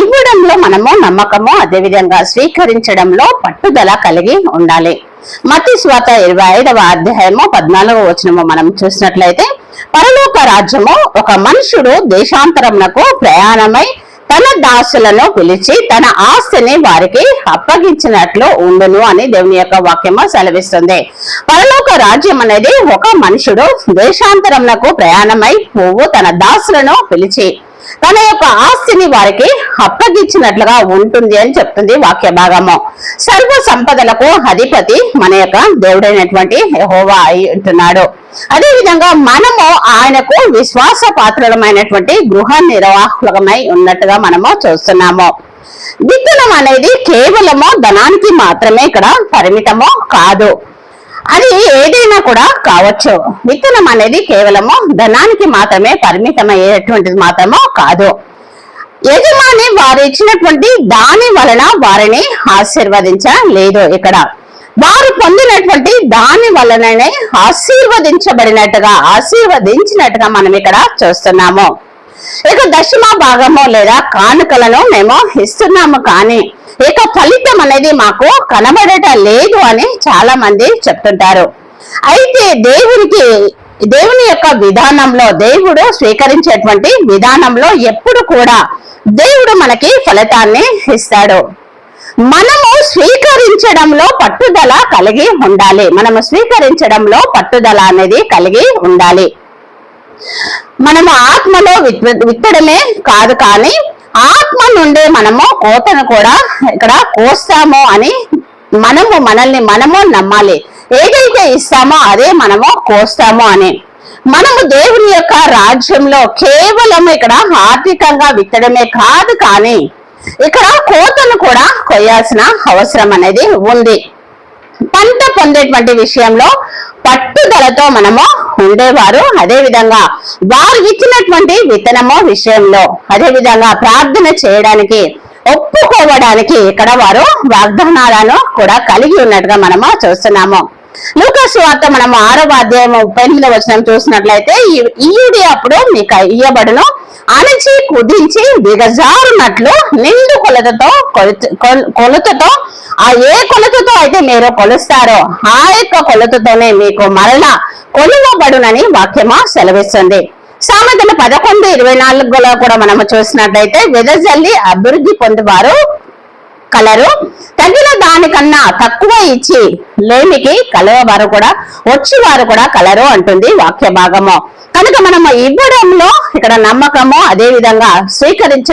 ఇవ్వడంలో మనము నమ్మకము అదేవిధంగా స్వీకరించడంలో పట్టుదల కలిగి ఉండాలి. మతి స్వాత ఇరవై ఐదవ అధ్యాయము పద్నాలుగవ వచనము మనం చూసినట్లయితే పరలోక రాజ్యము ఒక మనుషుడు దేశాంతరమునకు ప్రయాణమై తన దాసులను పిలిచి తన ఆస్తిని వారికి అప్పగించినట్లు ఉండును అని దేవుని యొక్క వాక్యము సెలవిస్తుంది. పరలోక రాజ్యం అనేది ఒక మనుషుడు దేశాంతరమునకు ప్రయాణమై పువ్వు తన దాసులను పిలిచి తన యొక్క ఆస్తిని వారికి అప్పగించినట్లుగా ఉంటుంది అని చెప్తుంది వాక్య భాగము సర్వ సంపదలకు అధిపతి మన యొక్క దేవుడైనటువంటి హోవా అయి ఉంటున్నాడు. అదే విధంగా మనము ఆయనకు విశ్వాస పాత్రమైనటువంటి గృహ నిర్వాహకులమై ఉన్నట్టుగా మనము చూస్తున్నాము. విత్తనం అనేది కేవలము ధనానికి మాత్రమే ఇక్కడ పరిమితము కాదు. అది ఏదైనా కూడా కావచ్చు. విత్తనం అనేది కేవలము ధనానికి మాత్రమే పరిమితమయ్యేటువంటిది మాత్రమో కాదు. యజమాని వారు ఇచ్చినటువంటి దాని వలన వారిని ఆశీర్వదించలేదు ఇక్కడ. వారు పొందినటువంటి దాని వలననే ఆశీర్వదించబడినట్టుగా ఆశీర్వదించినట్టుగా మనం ఇక్కడ చూస్తున్నాము. ఇక దశమ భాగము లేదా కానుకలను మేము ఇస్తున్నాము కానీ ఇక ఫలితం అనేది మాకు కనబడట లేదు అని చాలా మంది చెప్తుంటారు. అయితే దేవునికి దేవుని యొక్క విధానంలో దేవుడు స్వీకరించేటువంటి విధానంలో ఎప్పుడు కూడా దేవుడు మనకి ఫలితాన్ని ఇస్తాడు. మనము స్వీకరించడంలో పట్టుదల కలిగి ఉండాలి. మనము స్వీకరించడంలో పట్టుదల అనేది కలిగి ఉండాలి. మనము ఆత్మలో విత్- విత్తడమే కాదు కానీ ఆత్మ నుండి మనము కోతను కూడా ఇక్కడ కోస్తాము అని మనము మనల్ని మనము నమ్మాలి. ఏదైతే ఇస్తామో అదే మనము కోస్తాము అని. మనము దేవుని యొక్క రాజ్యంలో కేవలం ఇక్కడ ఆర్థికంగా విత్తడమే కాదు కానీ ఇక్కడ కోతను కూడా కొయ్యాల్సిన అవసరం అనేది ఉంది. పంట పొందేటువంటి విషయంలో పట్టుదలతో మనము ఉండేవారు. అదే విధంగా వారు ఇచ్చినటువంటి విత్తనము విషయంలో అదే విధంగా ప్రార్థన చేయడానికి ఒప్పుకోవడానికి ఇక్కడ వారు వాగ్దానాలను కూడా కలిగి ఉన్నట్టుగా మనము చూస్తున్నాము. లూకాసు వార్త మనం ఆరవ అధ్యాయం ముప్పై ఎనిమిదవ వచనం చూసినట్లయితే ఈ- ఈయుడి అప్పుడు మీకు ఇయ్యబడును అణచి కుదించి దిగజారునట్లు నిండు కొలతతో కొలతతో ఆ ఏ కొలతతో అయితే మీరు కొలుస్తారో ఆ యొక్క కొలతతోనే మీకు మరలా కొలువబడునని వాక్యమా సెలవిస్తుంది. సామెతల పదకొండు ఇరవై నాలుగులో కూడా మనము చూసినట్లయితే వెదజల్లి అభివృద్ధి పొందువారు కలరు. తగిన దానికన్నా తక్కువ ఇచ్చి లేమికి కలవవారు కూడా వచ్చి వారు కూడా కలరు అంటుంది వాక్య భాగము కనుక మనము ఇవ్వడంలో ఇక్కడ నమ్మకము అదే విధంగా స్వీకరించడం